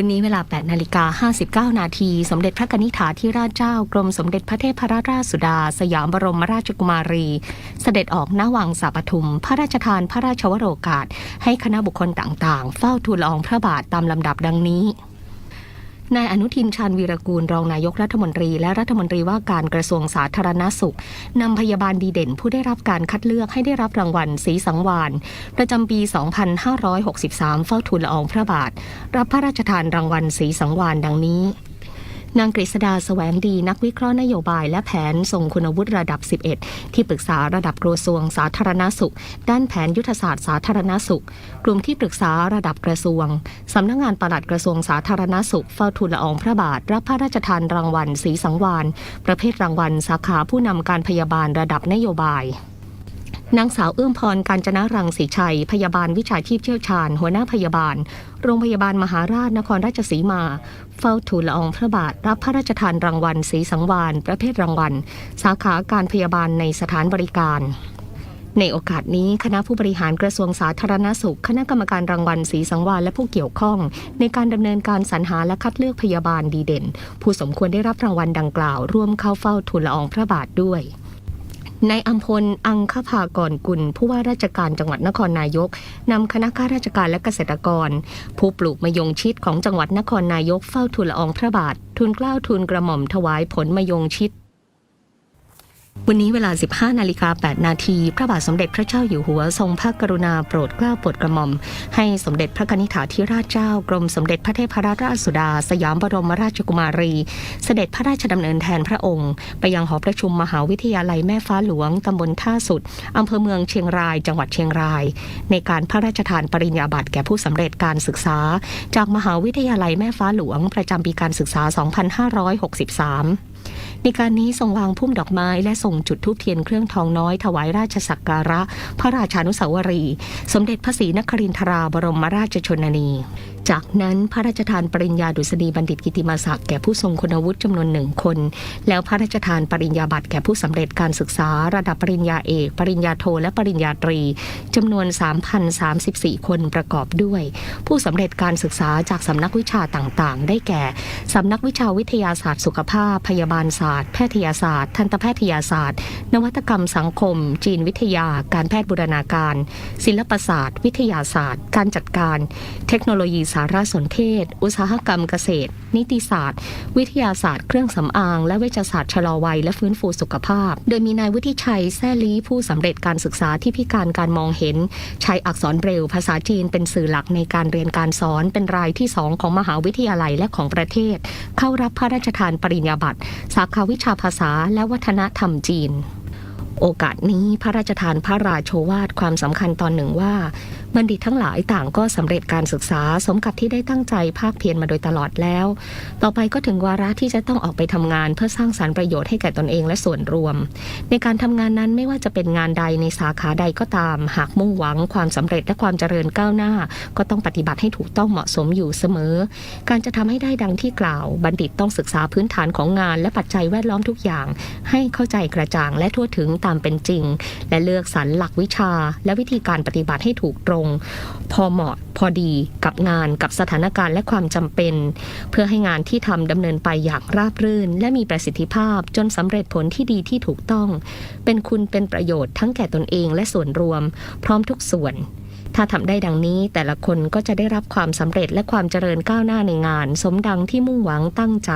วันนี้เวลา 8 นาฬิกา 59 นาทีสมเด็จพระนิษฐาธิราชเจ้ากรมสมเด็จพระเทพรัตนราชสุดา สยามบรมราชกุมารี เสด็จออกหน้าวังสาปทุม พระราชทานพระราชวโรกาส ให้คณะบุคคลต่างๆ เฝ้าทูลละอองพระบาทตามลำดับดังนี้ นายอนุทินชาญวีรกูลรองนายกรัฐมนตรี และรัฐมนตรีว่าการกระทรวงสาธารณสุขนำพยาบาลดีเด่น ผู้ได้รับการคัดเลือกให้ได้รับรางวัลสีสังวานประจำปี 2563 เฝ้าทูลละอองพระบาท รับพระราชทานรางวัลสีสังวานดังนี้ นางกฤษดาแสวงดีนักวิเคราะห์นโยบายและแผนทรงคุณวุฒิระดับ 11 ที่ปรึกษาระดับกระทรวงสาธารณสุข ด้านแผนยุทธศาสตร์สาธารณสุข กลุ่มที่ปรึกษาระดับกระทรวงสำนักงานปลัดกระทรวงสาธารณสุข เฝ้าทูลละอองพระบาท รับพระราชทานรางวัลสีสังวานประเภทรางวัลสาขาผู้นำการพยาบาลระดับนโยบาย นางสาวเอื้อมพรการจนารังสีชัย พยาบาลวิชาชีพเชี่ยวชาญ หัวหน้าพยาบาล โรงพยาบาลมหาราชนครราชสีมา เฝ้าทูลละอองพระบาท รับพระราชทานรางวัลสีสังวานประเภทรางวัล สาขาการพยาบาลในสถานบริการในโอกาสนี้คณะผู้บริหารกระทรวงสาธารณสุข คณะกรรมการรางวัลสีสังวานและผู้เกี่ยวข้อง ในการดำเนินการสรรหาและคัดเลือกพยาบาลดีเด่น ผู้สมควรได้รับรางวัลดังกล่าว ร่วมเข้าเฝ้าทูลละอองพระบาทด้วย นายอัมพล อังคภากรกุล ผู้ว่าราชการจังหวัดนครนายกนำคณะข้าราชการและเกษตรกร ผู้ปลูกมะยงชิดของจังหวัดนครนายกเฝ้าทูลละอองพระบาท ทูลเกล้าทูลกระหม่อมถวายผลมะยงชิด วันนี้เวลา 15 นาฬิกา 8 นาที พระบาทสมเด็จพระเจ้าอยู่หัวทรงพระกรุณาโปรดเกล้าโปรดกระหม่อม ให้สมเด็จพระนิษฐาธิราชเจ้ากรมสมเด็จพระเทพรัตนราชสุดา สยามบรมราชกุมารี เสด็จพระราชดำเนินแทนพระองค์ ไปยังหอประชุมมหาวิทยาลัยแม่ฟ้าหลวงตำบลท่าสุดอำเภอเมืองเชียงราย จังหวัดเชียงราย ในการพระราชทานปริญญาบัตรแก่ผู้สำเร็จการศึกษา จากมหาวิทยาลัยแม่ฟ้าหลวงประจำปีการศึกษา 2563 ในการนี้ทรงวางพุ่มดอกไม้ และส่งจุดทูบเทียนเครื่องทองน้อยถวายราชสักการะ พระราชานุสาวรี สมเด็จพระศรีนครินทราบรมราชชนนี จากนั้นพระราชทานปริญญาดุษฎีบัณฑิตกิติมศักดิ์แก่ผู้ทรงคุณวุฒิจำนวนหนึ่งคน แล้วพระราชทานปริญญาบัตรแก่ผู้สำเร็จการศึกษา ระดับปริญญาเอก ปริญญาโทและปริญญาตรีจำนวน 3,034 คนประกอบด้วย ผู้สำเร็จการศึกษาจากสำนักวิชาต่างๆ ได้แก่สำนักวิชาวิทยาศาสตร์สุขภาพ พยาบาลศาสตร์ แพทยศาสตร์ ทันตแพทยศาสตร์ นวัตกรรมสังคม จีนวิทยา การแพทย์บูรณาการ ศิลปศาสตร์ วิทยาศาสตร์ การจัดการ เทคโนโลยีสารสนเทศ อุตสาหกรรมเกษตร นิติศาสตร์ วิทยาศาสตร์ เครื่องสำอาง และเวชศาสตร์ชะลอวัยและฟื้นฟูสุขภาพ โดยมีนายวุฒิชัยแซ่ลีผู้สำเร็จการศึกษาที่พิการการมองเห็น ใช้อักษรเบรลภาษาจีนเป็นสื่อหลักในการเรียนการสอนเป็นรายที่สองของมหาวิทยาลัยและของประเทศ เข้ารับพระราชทานปริญญาบัตรสาขาวิชาภาษาและวัฒนธรรมจีน โอกาสนี้พระราชทานพระราโชวาทความสำคัญตอนหนึ่งว่า บัณฑิตทั้งหลายต่างก็สำเร็จการศึกษาสมกับที่ได้ตั้งใจภาคเพียรมาโดยตลอดแล้ว ต่อไปก็ถึงวาระที่จะต้องออกไปทำงานเพื่อสร้างสารรค์ประโยชน์ให้แก่ตนเองและส่วนรวม ในการทำงานนั้นไม่ว่าจะเป็นงานใดในสาขาใดก็ตาม หากมุ่งหวังความสำเร็จและความเจริญก้าวหน้า ก็ต้องปฏิบัติให้ถูกต้องเหมาะสมอยู่เสมอ การจะทำให้ได้ดังที่กล่าว บัณฑิตต้องศึกษาพื้นฐานของงาน และปัจจัยแวดล้อมทุกอย่าง ให้เข้าใจกระจ่างและทั่วถึงตามเป็นจริง และเลือกสรรหลักวิชา และวิธีการปฏิบัติให้ถูกตรงพอเหมาะพอดีกับงานกับสถานการณ์และความจำเป็น เพื่อให้งานที่ทำดำเนินไปอย่างราบรื่น และมีประสิทธิภาพจนสำเร็จผลที่ดีที่ถูกต้อง เป็นคุณเป็นประโยชน์ทั้งแก่ตนเองและส่วนรวม พร้อมทุกส่วนถ้าทำได้ดังนี้แต่ละคนก็จะได้รับความสำเร็จและความเจริญก้าวหน้าในงาน สมดังที่มุ่งหวังตั้งใจ